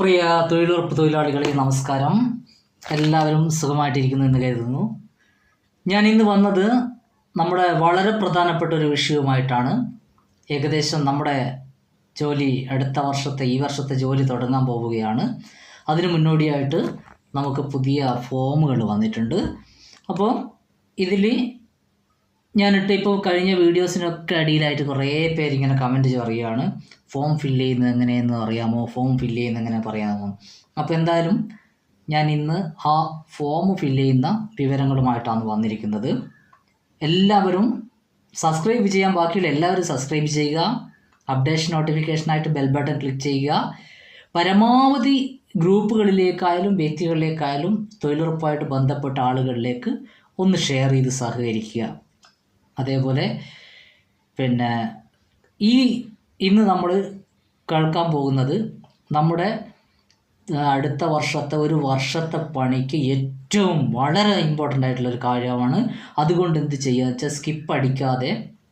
പ്രിയ തൊഴിലുറപ്പ് തൊഴിലാളികളെ നമസ്കാരം. എല്ലാവരും സുഖമായിട്ടിരിക്കുന്നു എന്ന് കരുതുന്നു. ഞാൻ ഇന്ന് വന്നത് നമ്മുടെ വളരെ പ്രധാനപ്പെട്ട ഒരു വിഷയവുമായിട്ടാണ്. ഏകദേശം നമ്മുടെ ജോലി അടുത്ത വർഷത്തെ ഈ വർഷത്തെ ജോലി തുടങ്ങാൻ പോവുകയാണ്. അതിന് മുന്നോടിയായിട്ട് നമുക്ക് പുതിയ ഫോമുകൾ വന്നിട്ടുണ്ട്. അപ്പോൾ ഇതിൽ ഞാനിട്ട് ഇപ്പോൾ കഴിഞ്ഞ വീഡിയോസിനൊക്കെ അടിയിലായിട്ട് കുറേ പേരിങ്ങനെ കമന്റ് പറയുകയാണ് ഫോം ഫില്ല് ചെയ്യുന്നത് എങ്ങനെയെന്ന് അറിയാമോ? ഫോം ഫില്ല് ചെയ്യുന്നത് എങ്ങനെ പറയാമോ? അപ്പോൾ എന്തായാലും ഞാൻ ഇന്ന് ആ ഫോം ഫില്ല് ചെയ്യുന്ന വിവരങ്ങളുമായിട്ടാണ് വന്നിരിക്കുന്നത്. എല്ലാവരും സബ്സ്ക്രൈബ് ചെയ്യാൻ ബാക്കിയുള്ള എല്ലാവരും സബ്സ്ക്രൈബ് ചെയ്യുക. അപ്ഡേഷൻ നോട്ടിഫിക്കേഷനായിട്ട് ബെൽ ബട്ടൺ ക്ലിക്ക് ചെയ്യുക. പരമാവധി ഗ്രൂപ്പുകളിലേക്കായാലും വ്യക്തികളിലേക്കായാലും തൊഴിലുറപ്പായിട്ട് ബന്ധപ്പെട്ട ആളുകളിലേക്ക് ഒന്ന് ഷെയർ ചെയ്ത് സഹകരിക്കുക. അതേപോലെ പിന്നെ ഈ ഇന്ന് നമ്മൾ കേൾക്കാൻ പോകുന്നത് നമ്മുടെ അടുത്ത വർഷത്തെ ഒരു വർഷത്തെ പണിക്ക് ഏറ്റവും വളരെ ഇമ്പോർട്ടന്റ് ആയിട്ടുള്ളൊരു കാര്യമാണ്. അതുകൊണ്ട് എന്ത് ചെയ്യുക വെച്ചാൽ സ്കിപ്പ് അടിക്കാതെ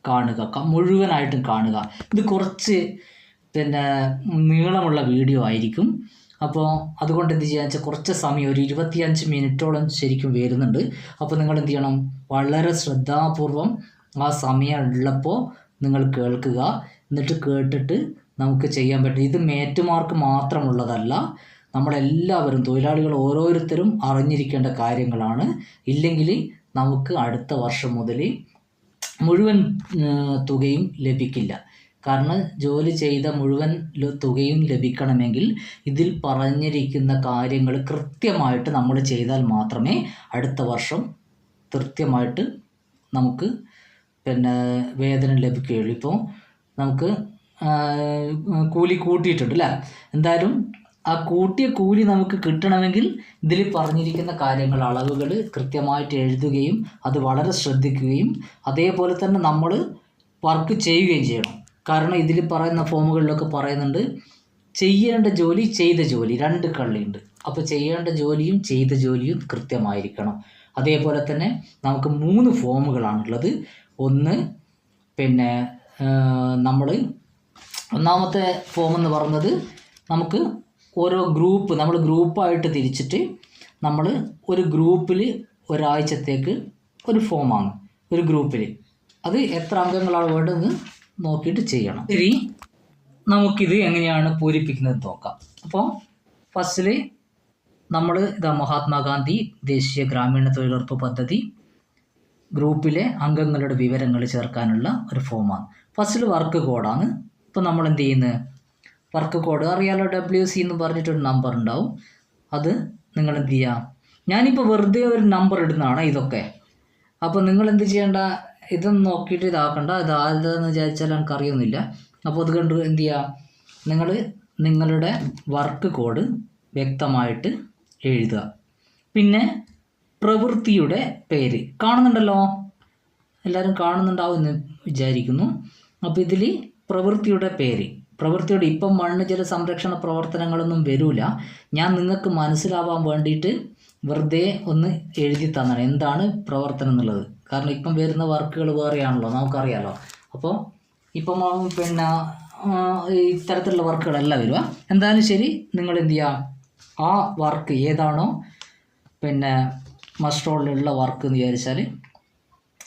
കാണുക മുഴുവനായിട്ടും കാണുക. ഇത് കുറച്ച് പിന്നെ നീളമുള്ള വീഡിയോ ആയിരിക്കും. അപ്പോൾ അതുകൊണ്ട് എന്ത് ചെയ്യുക വെച്ചാൽ കുറച്ച് സമയം ഒരു ഇരുപത്തിയഞ്ച് മിനിറ്റോളം ശരിക്കും വരുന്നുണ്ട്. അപ്പോൾ നിങ്ങൾ എന്ത് ചെയ്യണം? വളരെ ശ്രദ്ധാപൂർവം ആ സമയം ഉള്ളപ്പോൾ നിങ്ങൾ കേൾക്കുക. എന്നിട്ട് കേട്ടിട്ട് നമുക്ക് ചെയ്യാൻ പറ്റും. ഇത് മേറ്റുമാർക്ക് മാത്രമുള്ളതല്ല നമ്മളെല്ലാവരും തൊഴിലാളികൾ ഓരോരുത്തരും അറിഞ്ഞിരിക്കേണ്ട കാര്യങ്ങളാണ്. ഇല്ലെങ്കിൽ നമുക്ക് അടുത്ത വർഷം മുതൽ മുഴുവൻ തുകയും ലഭിക്കില്ല. കാരണം ജോലി ചെയ്ത മുഴുവൻ തുകയും ലഭിക്കണമെങ്കിൽ ഇതിൽ പറഞ്ഞിരിക്കുന്ന കാര്യങ്ങൾ കൃത്യമായിട്ട് നമ്മൾ ചെയ്താൽ മാത്രമേ അടുത്ത വർഷം കൃത്യമായിട്ട് നമുക്ക് പിന്നെ വേതനം ലഭിക്കുകയുള്ളൂ. ഇപ്പോൾ നമുക്ക് കൂലി കൂട്ടിയിട്ടുണ്ട് അല്ലേ? എന്തായാലും ആ കൂട്ടിയ കൂലി നമുക്ക് കിട്ടണമെങ്കിൽ ഇതിൽ പറഞ്ഞിരിക്കുന്ന കാര്യങ്ങൾ അളവുകൾ കൃത്യമായിട്ട് എഴുതുകയും അത് വളരെ ശ്രദ്ധിക്കുകയും അതേപോലെ തന്നെ നമ്മൾ വർക്ക് ചെയ്യുകയും ചെയ്യണം. കാരണം ഇതിൽ പറയുന്ന ഫോമുകളിലൊക്കെ പറയുന്നുണ്ട് ചെയ്യേണ്ട ജോലി ചെയ്ത ജോലി രണ്ട് കള്ളിയുണ്ട്. അപ്പോൾ ചെയ്യേണ്ട ജോലിയും ചെയ്ത ജോലിയും കൃത്യമായിരിക്കണം. അതേപോലെ തന്നെ നമുക്ക് മൂന്ന് ഫോമുകളാണുള്ളത്. ഒന്ന് പിന്നെ നമ്മൾ ഒന്നാമത്തെ ഫോം എന്ന് പറയുന്നത് നമുക്ക് ഓരോ ഗ്രൂപ്പ് നമ്മൾ ഗ്രൂപ്പായിട്ട് തിരിച്ചിട്ട് നമ്മൾ ഒരു ഗ്രൂപ്പിൽ ഒരാഴ്ചത്തേക്ക് ഒരു ഫോമാണ് ഒരു ഗ്രൂപ്പിൽ അത് എത്ര അംഗങ്ങളാണ് വേണ്ടതെന്ന് നോക്കിയിട്ട് ചെയ്യണം. ഇനി നമുക്കിത് എങ്ങനെയാണ് പൂരിപ്പിക്കുന്നത് നോക്കാം. അപ്പോൾ ഫസ്റ്റിൽ നമ്മൾ ഇതാ മഹാത്മാഗാന്ധി ദേശീയ ഗ്രാമീണ തൊഴിലുറപ്പ് പദ്ധതി ഗ്രൂപ്പിലെ അംഗങ്ങളുടെ വിവരങ്ങൾ ചേർക്കാനുള്ള ഒരു ഫോമാണ് ഫസ്റ്റിൽ വർക്ക് കോഡാണ് ഇപ്പോൾ നമ്മൾ എന്ത് ചെയ്യുന്നത് വർക്ക് കോഡ് അറിയാലോ ഡബ്ല്യു സി എന്ന് പറഞ്ഞിട്ടൊരു നമ്പർ ഉണ്ടാവും. അത് നിങ്ങൾ എന്ത് ചെയ്യുക ഞാനിപ്പോൾ വെറുതെ ഒരു നമ്പർ ഇടുന്നതാണ് ഇതൊക്കെ. അപ്പോൾ നിങ്ങൾ എന്ത് ചെയ്യേണ്ട? ഇതൊന്നും നോക്കിയിട്ട് ഇതാക്കണ്ട. ഇത് ആരുതെന്ന് വിചാരിച്ചാൽ എനിക്ക് അപ്പോൾ അത് കണ്ട് എന്ത് ചെയ്യുക നിങ്ങൾ നിങ്ങളുടെ വർക്ക് കോഡ് വ്യക്തമായിട്ട് എഴുതുക. പിന്നെ പ്രവൃത്തിയുടെ പേര്. കാണുന്നുണ്ടല്ലോ? എല്ലാവരും കാണുന്നുണ്ടാവും എന്ന് വിചാരിക്കുന്നു. അപ്പോൾ ഇതിൽ പ്രവൃത്തിയുടെ പേര്. പ്രവൃത്തിയുടെ ഇപ്പം മണ്ണ് ജല സംരക്ഷണ പ്രവർത്തനങ്ങളൊന്നും വരൂല. ഞാൻ നിങ്ങൾക്ക് മനസ്സിലാവാൻ വേണ്ടിയിട്ട് വെറുതെ ഒന്ന് എഴുതി തന്നാണ് എന്താണ് പ്രവർത്തനം എന്നുള്ളത്? കാരണം ഇപ്പം വരുന്ന വർക്കുകൾ വേറെയാണല്ലോ നമുക്കറിയാമല്ലോ അപ്പോൾ ഇപ്പം പിന്നെ ഇത്തരത്തിലുള്ള വർക്കുകളല്ല വരിക. എന്തായാലും ശരി നിങ്ങൾ എന്ത് ചെയ്യുക ആ വർക്ക് ഏതാണോ പിന്നെ മസ്റ്റോളിലുള്ള വർക്ക് എന്ന് വിചാരിച്ചാൽ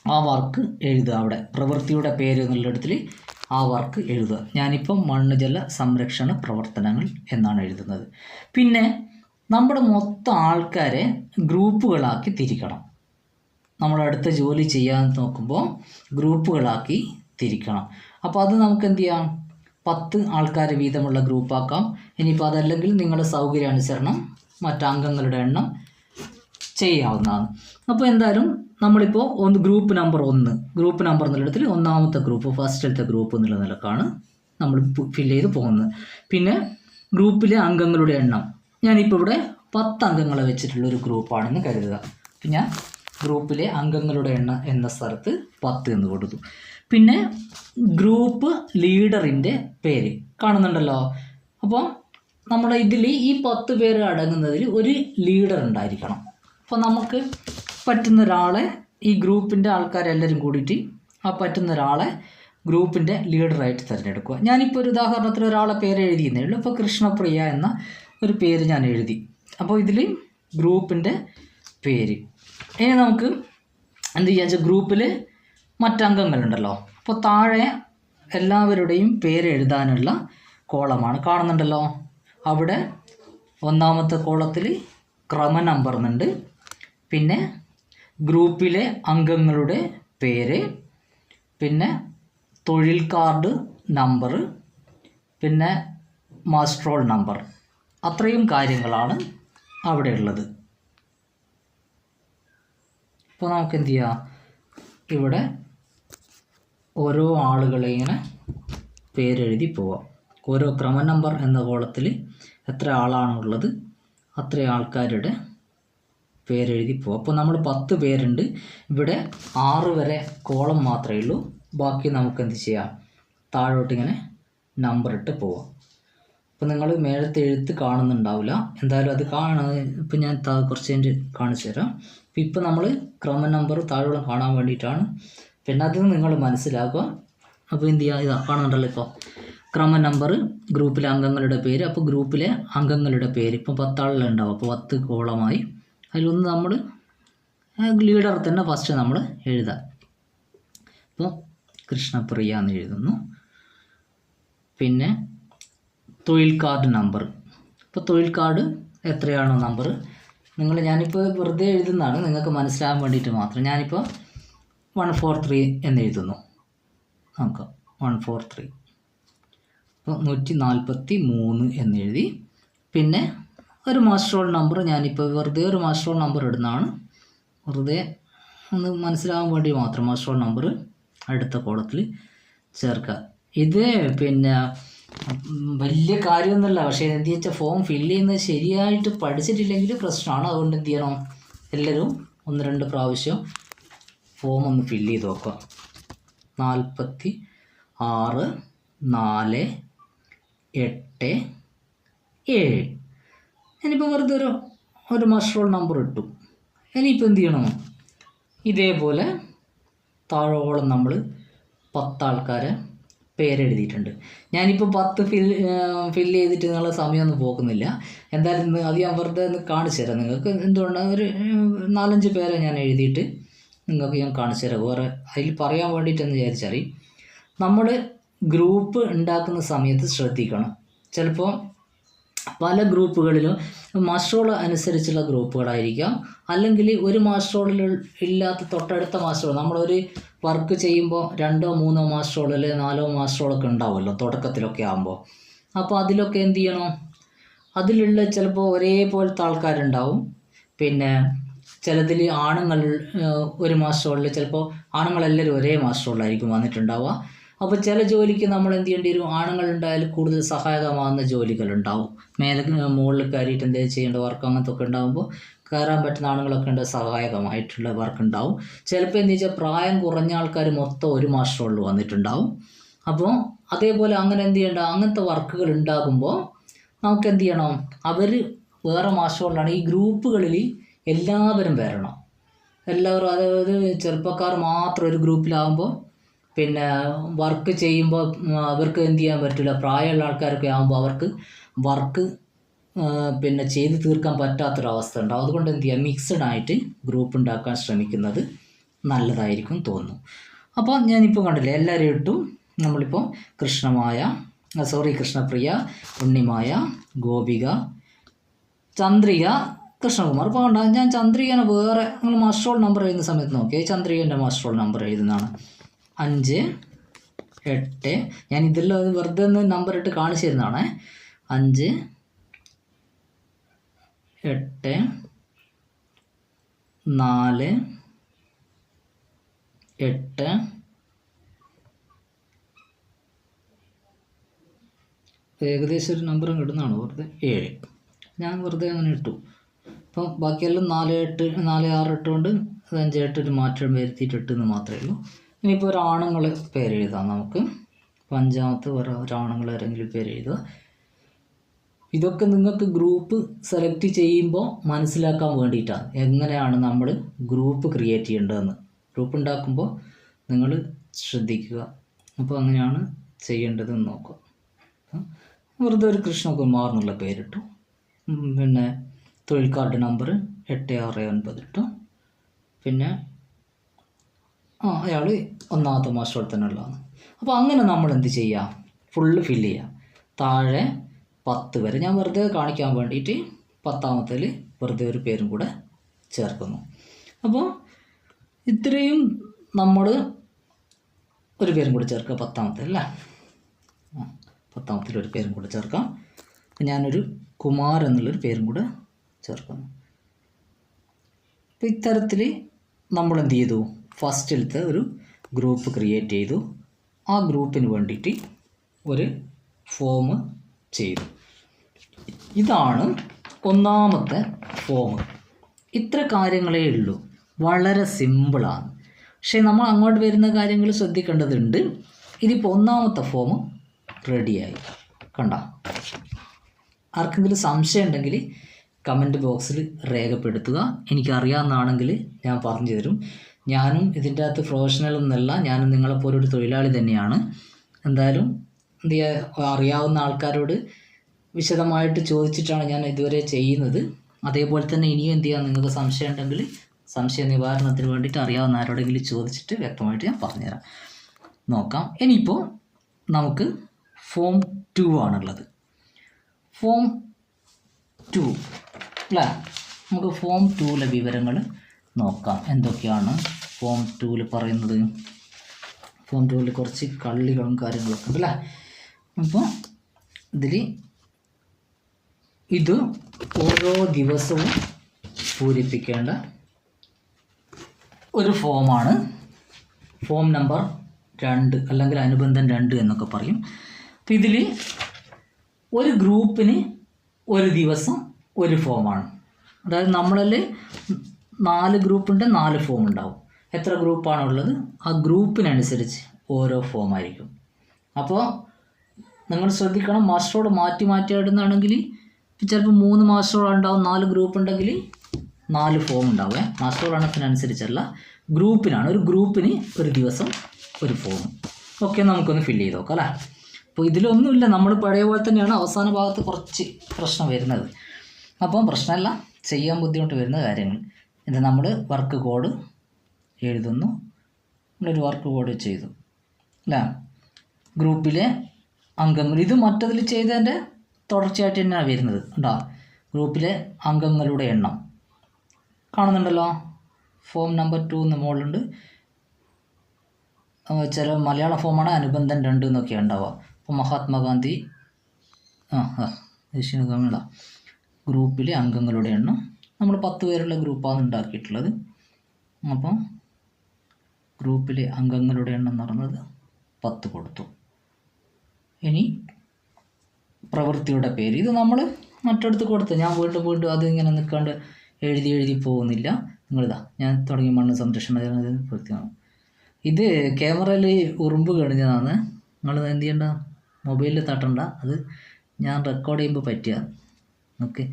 ആ വർക്ക് എഴുതുക. അവിടെ പ്രവൃത്തിയുടെ പേര് എന്നുള്ളിടത്തിൽ ആ വർക്ക് എഴുതുക. ഞാനിപ്പം മണ്ണ് ജല സംരക്ഷണ പ്രവർത്തനങ്ങൾ എന്നാണ് എഴുതുന്നത്. പിന്നെ നമ്മുടെ മൊത്തം ആൾക്കാരെ ഗ്രൂപ്പുകളാക്കി തിരിക്കണം. നമ്മൾ അടുത്ത ജോലി ചെയ്യാൻ നോക്കുമ്പോൾ ഗ്രൂപ്പുകളാക്കി തിരിക്കണം. അപ്പോൾ അത് നമുക്ക് എന്ത് ചെയ്യാം? പത്ത് ആൾക്കാരെ വീതമുള്ള ഗ്രൂപ്പാക്കാം. ഇനിയിപ്പോൾ അതല്ലെങ്കിൽ നിങ്ങളുടെ സൗകര്യാനുസരണം മറ്റംഗങ്ങളുടെ എണ്ണം ചെയ്യാവുന്നതാണ്. അപ്പോൾ എന്തായാലും നമ്മളിപ്പോൾ ഒന്ന് ഗ്രൂപ്പ് നമ്പർ ഒന്ന്. ഗ്രൂപ്പ് നമ്പർ എന്നുള്ളിടത്തിൽ ഒന്നാമത്തെ ഗ്രൂപ്പ് ഫസ്റ്റിലത്തെ ഗ്രൂപ്പ് എന്നുള്ള നിലക്കാണ് നമ്മൾ ഫിൽ ചെയ്ത് പോകുന്നത്. പിന്നെ ഗ്രൂപ്പിലെ അംഗങ്ങളുടെ എണ്ണം. ഞാനിപ്പോൾ ഇവിടെ പത്ത് അംഗങ്ങളെ വെച്ചിട്ടുള്ള ഒരു ഗ്രൂപ്പാണെന്ന് കരുതുക. അപ്പം ഞാൻ ഗ്രൂപ്പിലെ അംഗങ്ങളുടെ എണ്ണം എന്ന സ്ഥലത്ത് പത്ത് എന്ന് കൊടുത്തു. പിന്നെ ഗ്രൂപ്പ് ലീഡറിന്റെ പേര് കാണുന്നുണ്ടല്ലോ. അപ്പോൾ നമ്മുടെ ഇതിൽ ഈ പത്ത് പേര് അടങ്ങുന്നതിൽ ഒരു ലീഡർ ഉണ്ടായിരിക്കണം. അപ്പോൾ നമുക്ക് പറ്റുന്ന ഒരാളെ ഈ ഗ്രൂപ്പിന്റെ ആൾക്കാരെല്ലാവരും കൂടിയിട്ട് ആ പറ്റുന്ന ഒരാളെ ഗ്രൂപ്പിന്റെ ലീഡറായിട്ട് തിരഞ്ഞെടുക്കുക. ഞാനിപ്പോൾ ഒരു ഉദാഹരണത്തിന് ഒരാളെ പേര് എഴുതിയെന്നേ ഉള്ളൂ. ഇപ്പോൾ കൃഷ്ണപ്രിയ എന്ന ഒരു പേര് ഞാൻ എഴുതി. അപ്പോൾ ഇതിൽ ഗ്രൂപ്പിന്റെ പേര്. ഇനി നമുക്ക് എന്ത് ചെയ്യാ? വെച്ചാൽ ഗ്രൂപ്പിൽ മറ്റംഗങ്ങളുണ്ടല്ലോ. അപ്പോൾ താഴെ എല്ലാവരുടെയും പേര് എഴുതാനുള്ള കോളമാണ് കാണുന്നുണ്ടല്ലോ. അവിടെ ഒന്നാമത്തെ കോളത്തിൽ ക്രമ നമ്പർ എന്നുണ്ട് പിന്നെ ഗ്രൂപ്പിലെ അംഗങ്ങളുടെ പേര് പിന്നെ തൊഴിൽ കാർഡ് നമ്പർ പിന്നെ മാസ്ട്രോൾ നമ്പർ. അത്രയും കാര്യങ്ങളാണ് അവിടെ ഉള്ളത്. ഇപ്പോൾ നമുക്ക് എന്ത് ചെയ്യാം ഇവിടെ ഓരോ ആളുകളെ ഇങ്ങനെ പേരെഴുതി പോവാം. ഓരോ ക്രമ നമ്പർ എന്ന കോളത്തിൽ എത്ര ആളാണുള്ളത് അത്ര ആൾക്കാരുടെ പേരെഴുതി പോകും അപ്പോൾ നമ്മൾ പത്ത് പേരുണ്ട്. ഇവിടെ ആറ് വരെ കോളം മാത്രമേ ഉള്ളൂ. ബാക്കി നമുക്ക് എന്ത് ചെയ്യാം? താഴോട്ട് ഇങ്ങനെ നമ്പർ ഇട്ട് പോവാം. അപ്പോൾ നിങ്ങൾ മേളത്തെ എഴുത്ത് കാണുന്നുണ്ടാവില്ല. എന്തായാലും അത് കാണ ഇപ്പം ഞാൻ കുറച്ച് കഴിഞ്ഞ് കാണിച്ചു തരാം. അപ്പോൾ ഇപ്പം നമ്മൾ ക്രമ നമ്പർ താഴോളം കാണാൻ വേണ്ടിയിട്ടാണ്. പിന്നെ അത് നിങ്ങൾ മനസ്സിലാക്കുക. അപ്പോൾ എന്ത് ചെയ്യുക ഇതാ കാണുന്നുണ്ടല്ലോ ഇപ്പോൾ ക്രമ നമ്പർ ഗ്രൂപ്പിലെ അംഗങ്ങളുടെ പേര്. അപ്പോൾ ഗ്രൂപ്പിലെ അംഗങ്ങളുടെ പേര്. ഇപ്പം പത്താളിലുണ്ടാവും അപ്പോൾ പത്ത് കോളമായി. അതിലൊന്ന് നമ്മൾ ലീഡർ തന്നെ ഫസ്റ്റ് നമ്മൾ എഴുതാം. അപ്പോൾ കൃഷ്ണപ്രിയ എന്ന് എഴുതുന്നു. പിന്നെ തൊഴിൽ കാർഡ് നമ്പർ ഇപ്പോൾ തൊഴിൽ കാർഡ് എത്രയാണോ നമ്പർ നിങ്ങൾ ഞാനിപ്പോൾ വെറുതെ എഴുതുന്നതാണ് നിങ്ങൾക്ക് മനസ്സിലാകാൻ വേണ്ടിയിട്ട് മാത്രം. ഞാനിപ്പോൾ വൺ ഫോർ ത്രീ എന്ന് എഴുതുന്നു. നമുക്ക് വൺ ഫോർ ത്രീ അപ്പോൾ നൂറ്റി നാൽപ്പത്തി മൂന്ന് എന്ന് എഴുതി. പിന്നെ ഒരു മാസ്റ്റർ നമ്പർ ഞാനിപ്പോൾ വെറുതെ ഒരു മാസ്റ്റർ നമ്പർ ഇടുന്നതാണ്. വെറുതെ ഒന്ന് മനസ്സിലാകാൻ വേണ്ടി മാത്രം മാസ്റ്റർ നമ്പർ അടുത്ത കോളത്തിൽ ചേർക്കുക. ഇത് പിന്നെ വലിയ കാര്യമൊന്നുമല്ല. പക്ഷേ എന്ത് വെച്ചാൽ ഫോം ഫില്ല് ചെയ്യുന്നത് ശരിയായിട്ട് പഠിച്ചിട്ടില്ലെങ്കിൽ പ്രശ്നമാണ്. അതുകൊണ്ട് എന്ത് ചെയ്യണം? എല്ലാവരും ഒന്ന് രണ്ട് പ്രാവശ്യം ഫോം ഒന്ന് ഫില്ല് ചെയ്ത് നോക്കുക. നാൽപ്പത്തി ആറ് നാല് എട്ട് ഏഴ്. ഞാനിപ്പോൾ വെറുതെ ഒരു ഒരു മസ്റ്ററോൾ നമ്പർ ഇട്ടു. ഇനിയിപ്പോൾ എന്ത് ചെയ്യണം? ഇതേപോലെ താഴോളം നമ്മൾ പത്താൾക്കാരെ പേരെഴുതിയിട്ടുണ്ട്. ഞാനിപ്പോൾ പത്ത് ഫിൽ ഫില്ല് ചെയ്തിട്ട് നിങ്ങളെ സമയമൊന്നും പോകുന്നില്ല. എന്തായാലും അത് ഞാൻ വെറുതെ ഒന്ന് കാണിച്ചു തരാം. നിങ്ങൾക്ക് എന്തുകൊണ്ടാണ് ഒരു നാലഞ്ച് പേരെ ഞാൻ എഴുതിയിട്ട് നിങ്ങൾക്ക് ഞാൻ കാണിച്ചു തരാം. വേറെ അതിൽ പറയാൻ വേണ്ടിയിട്ടെന്ന് വിചാരിച്ചാൽ നമ്മൾ ഗ്രൂപ്പ് ഉണ്ടാക്കുന്ന സമയത്ത് ശ്രദ്ധിക്കണം. ചിലപ്പോൾ പല ഗ്രൂപ്പുകളിലും മാസ്റ്ററോൾ അനുസരിച്ചുള്ള ഗ്രൂപ്പുകളായിരിക്കാം. അല്ലെങ്കിൽ ഒരു മാസ്റ്ററോളിൽ ഇല്ലാത്ത തൊട്ടടുത്ത മാസ്റ്ററോൾ നമ്മളൊരു വർക്ക് ചെയ്യുമ്പോൾ രണ്ടോ മൂന്നോ മാസ്റ്ററോൾ അല്ലെങ്കിൽ നാലോ മാസ്റ്ററോളൊക്കെ ഉണ്ടാവുമല്ലോ തുടക്കത്തിലൊക്കെ ആകുമ്പോൾ അപ്പോൾ അതിലൊക്കെ എന്ത് ചെയ്യണം? അതിലുള്ള ചിലപ്പോൾ ഒരേപോലത്തെ ആൾക്കാരുണ്ടാവും. പിന്നെ ചിലതിൽ ആണുങ്ങൾ ഒരു മാസ്റ്ററോളിൽ ചിലപ്പോൾ ആണുങ്ങളെല്ലാവരും ഒരേ മാസ്റ്ററോളിലായിരിക്കും വന്നിട്ടുണ്ടാവുക. അപ്പോൾ ചില ജോലിക്ക് നമ്മൾ എന്ത് ചെയ്യേണ്ടി വരും? ആണുങ്ങളുണ്ടായാലും കൂടുതൽ സഹായകമാകുന്ന ജോലികളുണ്ടാവും മേലെ മുകളിൽ കയറിയിട്ട് എന്തെങ്കിലും ചെയ്യേണ്ട വർക്ക് അങ്ങനത്തെ ഒക്കെ ഉണ്ടാകുമ്പോൾ കയറാൻ പറ്റുന്ന ആണുങ്ങളൊക്കെ ഉണ്ട് സഹായകമായിട്ടുള്ള വർക്ക് ഉണ്ടാവും. ചിലപ്പോൾ എന്ത് വെച്ചാൽ പ്രായം കുറഞ്ഞ ആൾക്കാർ മൊത്തം ഒരു മാസ്റ്ററോളിൽ വന്നിട്ടുണ്ടാവും. അപ്പോൾ അതേപോലെ അങ്ങനെ എന്ത് ചെയ്യേണ്ട? അങ്ങനത്തെ വർക്കുകൾ ഉണ്ടാകുമ്പോൾ നമുക്ക് എന്ത് ചെയ്യണം? അവർ വേറെ മാസ്റ്ററോളിലാണ് ഈ ഗ്രൂപ്പുകളിൽ എല്ലാവരും വരണം. എല്ലാവരും അതായത് ചെറുപ്പക്കാർ മാത്രം ഒരു ഗ്രൂപ്പിലാകുമ്പോൾ പിന്നെ വർക്ക് ചെയ്യുമ്പോൾ അവർക്ക് എന്ത് ചെയ്യാൻ പറ്റില്ല പ്രായമുള്ള ആൾക്കാരൊക്കെ ആകുമ്പോൾ അവർക്ക് വർക്ക് പിന്നെ ചെയ്ത് തീർക്കാൻ പറ്റാത്തൊരവസ്ഥ ഉണ്ടാവും. അതുകൊണ്ട് എന്ത് ചെയ്യുക മിക്സഡ് ആയിട്ട് ഗ്രൂപ്പ് ഉണ്ടാക്കാൻ ശ്രമിക്കുന്നത് നല്ലതായിരിക്കും തോന്നുന്നു. അപ്പോൾ ഞാനിപ്പോൾ കണ്ടില്ലേ എല്ലാവരും ഇട്ടും നമ്മളിപ്പോൾ കൃഷ്ണമായ സോറി കൃഷ്ണപ്രിയ ഉണ്ണിമായ ഗോപിക ചന്ദ്രിക കൃഷ്ണകുമാർ. ഇപ്പോൾ ഞാൻ ചന്ദ്രികനെ വേറെ നമ്മൾ മാസ്റ്റർ നമ്പർ എഴുതുന്ന സമയത്ത് നോക്കിയാൽ ചന്ദ്രികന്റെ മാസ്റ്റർ നമ്പർ എഴുതുന്നതാണ്. അഞ്ച് എട്ട്. ഞാൻ ഇതെല്ലാം വെറുതെ ഒന്ന് നമ്പർ ഇട്ട് കാണിച്ചു തരുന്നതാണേ അഞ്ച് എട്ട് നാല് എട്ട് ഏകദേശം ഒരു നമ്പർ കിട്ടുന്നതാണ് വെറുതെ ഏഴ്. ഞാൻ വെറുതെ അങ്ങനെ ഇട്ടു. അപ്പോൾ ബാക്കിയെല്ലാം നാല് എട്ട് നാല് ആറ് ഇട്ടുകൊണ്ട് അത് അഞ്ച് എട്ട് ഒരു മാറ്റം വരുത്തിയിട്ട് ഇട്ടെന്ന് മാത്രമേ ഉള്ളൂ. ഇനിയിപ്പോൾ ഒരാണുങ്ങൾ പേരെഴുതാം നമുക്ക്. പഞ്ചാമത്ത് ഒരാണുങ്ങൾ ആരെങ്കിലും പേരെഴുതുക ഇതൊക്കെ നിങ്ങൾക്ക് ഗ്രൂപ്പ് സെലക്ട് ചെയ്യുമ്പോൾ മനസ്സിലാക്കാൻ വേണ്ടിയിട്ടാണ്. എങ്ങനെയാണ് നമ്മൾ ഗ്രൂപ്പ് ക്രിയേറ്റ് ചെയ്യേണ്ടതെന്ന്. ഗ്രൂപ്പ് ഉണ്ടാക്കുമ്പോൾ നിങ്ങൾ ശ്രദ്ധിക്കുക. അപ്പോൾ അങ്ങനെയാണ് ചെയ്യേണ്ടതെന്ന് നോക്കുക. വെറുതെ ഒരു കൃഷ്ണകുമാർ എന്നുള്ള പേരിട്ടു പിന്നെ തൊഴിൽ കാർഡ് നമ്പർ എട്ട് ആറ് ഒൻപത് ഇട്ടു. പിന്നെ ആ അയാൾ ഒന്നാമത്തെ മാസ്റ്റർ തന്നെ ഉള്ളതാണ് അപ്പോൾ അങ്ങനെ നമ്മൾ എന്ത് ചെയ്യുക ഫുള്ള് ഫില്ല് ചെയ്യുക താഴെ പത്ത് വരെ ഞാൻ വെറുതെ കാണിക്കാൻ വേണ്ടിയിട്ട് പത്താമത്തിൽ വെറുതെ ഒരു പേരും കൂടെ ചേർക്കുന്നു. അപ്പോൾ ഇത്രയും നമ്മൾ ഒരു പേരും കൂടെ ചേർക്കുക പത്താമത്തെ അല്ലേ? പത്താമത്തിൽ ഒരു പേരും കൂടെ ചേർക്കാം. ഞാനൊരു കുമാർ എന്നുള്ളൊരു പേരും കൂടെ ചേർക്കുന്നു. അപ്പോൾ ഇത്തരത്തിൽ നമ്മൾ എന്ത് ചെയ്തു? ഫസ്റ്റിലത്തെ ഒരു ഗ്രൂപ്പ് ക്രിയേറ്റ് ചെയ്തു. ആ ഗ്രൂപ്പിന് വേണ്ടിയിട്ട് ഒരു ഫോം ചെയ്തു. ഇതാണ് ഒന്നാമത്തെ ഫോം ഇത്ര കാര്യങ്ങളേ ഉള്ളൂ. വളരെ സിമ്പിളാണ് പക്ഷേ നമ്മൾ അങ്ങോട്ട് വരുന്ന കാര്യങ്ങൾ ശ്രദ്ധിക്കേണ്ടതുണ്ട്. ഇതിപ്പോൾ ഒന്നാമത്തെ ഫോം റെഡിയായി കണ്ട? ആർക്കെങ്കിലും സംശയം ഉണ്ടെങ്കിൽ കമന്റ് ബോക്സിൽ രേഖപ്പെടുത്തുക. എനിക്കറിയാവുന്നതാണെങ്കിൽ ഞാൻ പറഞ്ഞു തരും ഞാനും ഇതിന്റെ അകത്ത് പ്രൊഫഷണൽ ഒന്നല്ല ഞാനും നിങ്ങളെപ്പോലെ ഒരു തൊഴിലാളി തന്നെയാണ്. എന്തായാലും എന്ത് അറിയാവുന്ന ആൾക്കാരോട് വിശദമായിട്ട് ചോദിച്ചിട്ടാണ് ഞാൻ ഇതുവരെ ചെയ്യുന്നത്. അതേപോലെ തന്നെ ഇനിയും എന്ത് ചെയ്യാം നിങ്ങൾക്ക് സംശയം ഉണ്ടെങ്കിൽ സംശയ നിവാരണത്തിന് വേണ്ടിയിട്ട് അറിയാവുന്ന ആരോടെങ്കിലും ചോദിച്ചിട്ട് വ്യക്തമായിട്ട് ഞാൻ പറഞ്ഞുതരാം. നോക്കാം. ഇനിയിപ്പോൾ നമുക്ക് ഫോം ടു ആണുള്ളത്. ഫോം ടു അല്ല? നമുക്ക് ഫോം ടുവിലെ വിവരങ്ങൾ നോക്കാം. എന്തൊക്കെയാണ് ഫോം ടൂവിൽ പറയുന്നത്? ഫോം ടൂവിൽ കുറച്ച് കള്ളികളും കാര്യങ്ങളൊക്കെ ഉണ്ട് അല്ലേ അപ്പോൾ ഇതിൽ ഇത് ഓരോ ദിവസവും പൂരിപ്പിക്കേണ്ട ഒരു ഫോമാണ് ഫോം നമ്പർ രണ്ട് അല്ലെങ്കിൽ അനുബന്ധം രണ്ട് എന്നൊക്കെ പറയും. അപ്പം ഇതിൽ ഒരു ഗ്രൂപ്പിന് ഒരു ദിവസം ഒരു ഫോമാണ് അതായത് നമ്മളിൽ നാല് ഗ്രൂപ്പുണ്ട് നാല് ഫോം ഉണ്ടാവും. എത്ര ഗ്രൂപ്പാണുള്ളത് ആ ഗ്രൂപ്പിനനുസരിച്ച് ഓരോ ഫോം ആയിരിക്കും. അപ്പോൾ നിങ്ങൾ ശ്രദ്ധിക്കണം മാസ്റ്ററോട് മാറ്റി മാറ്റി ഇടുന്നതാണെങ്കിൽ ചിലപ്പോൾ മൂന്ന് മാസ്റ്ററോട് ഉണ്ടാവും നാല് ഗ്രൂപ്പ് ഉണ്ടെങ്കിൽ നാല് ഫോം ഉണ്ടാവുക മാസ്റ്റർ എണ്ണത്തിനനുസരിച്ചല്ല ഗ്രൂപ്പിനാണ്. ഒരു ഗ്രൂപ്പിന് ഒരു ദിവസം ഒരു ഫോം ഓക്കെ നമുക്കൊന്ന് ഫില്ല് ചെയ്ത് നോക്കാം അല്ലേ? അപ്പോൾ ഇതിലൊന്നുമില്ല നമ്മൾ പഴയ പോലെ തന്നെയാണ് അവസാന ഭാഗത്ത് കുറച്ച് പ്രശ്നം വരുന്നത്. അപ്പം പ്രശ്നമല്ല ചെയ്യാൻ ബുദ്ധിമുട്ട് വരുന്ന കാര്യങ്ങൾ. ഇത് നമ്മൾ വർക്ക് കോഡ് എഴുതുന്നു. നമ്മളൊരു വർക്ക് കോഡ് ചെയ്തു. അല്ലേ? ഗ്രൂപ്പിലെ അംഗങ്ങൾ. ഇത് മറ്റതിൽ ചെയ്തതിന്റെ തുടർച്ചയായിട്ട് തന്നെയാണ് വരുന്നത് ഉണ്ടോ ഗ്രൂപ്പിലെ അംഗങ്ങളുടെ എണ്ണം. കാണുന്നുണ്ടല്ലോ? ഫോം നമ്പർ ടു എന്ന് മുകളിലുണ്ട്. ചില മലയാള ഫോമാണ് അനുബന്ധം രണ്ട് എന്നൊക്കെ ഉണ്ടാവുക. അപ്പോൾ മഹാത്മാഗാന്ധി ആ ആ ദേശീയ ഗ്രൂപ്പിലെ അംഗങ്ങളുടെ എണ്ണം. നമ്മൾ പത്ത് പേരുള്ള ഗ്രൂപ്പാണ് ഉണ്ടാക്കിയിട്ടുള്ളത്. അപ്പം ഗ്രൂപ്പിലെ അംഗങ്ങളുടെ എണ്ണം എന്ന് പറയുന്നത് പത്ത് കൊടുത്തു. ഇനി പ്രവൃത്തിയുടെ പേര്. ഇത് നമ്മൾ മറ്റടുത്ത് കൊടുത്തു. ഞാൻ വീണ്ടും വീണ്ടും അത് ഇങ്ങനെ നിൽക്കാണ്ട് എഴുതി എഴുതി പോകുന്നില്ല. നിങ്ങളിതാ ഞാൻ തുടങ്ങിയ മണ്ണ് സംരക്ഷണ പ്രവൃത്തിയാണ് ഇത് ക്യാമറയിൽ ഉറുമ്പ് കഴിഞ്ഞതാണ്. നിങ്ങൾ എന്ത് ചെയ്യണ്ട? മൊബൈലിൽ തട്ടണ്ട. അത് ഞാൻ റെക്കോർഡ് ചെയ്യുമ്പോൾ പറ്റിയ ഓക്കെ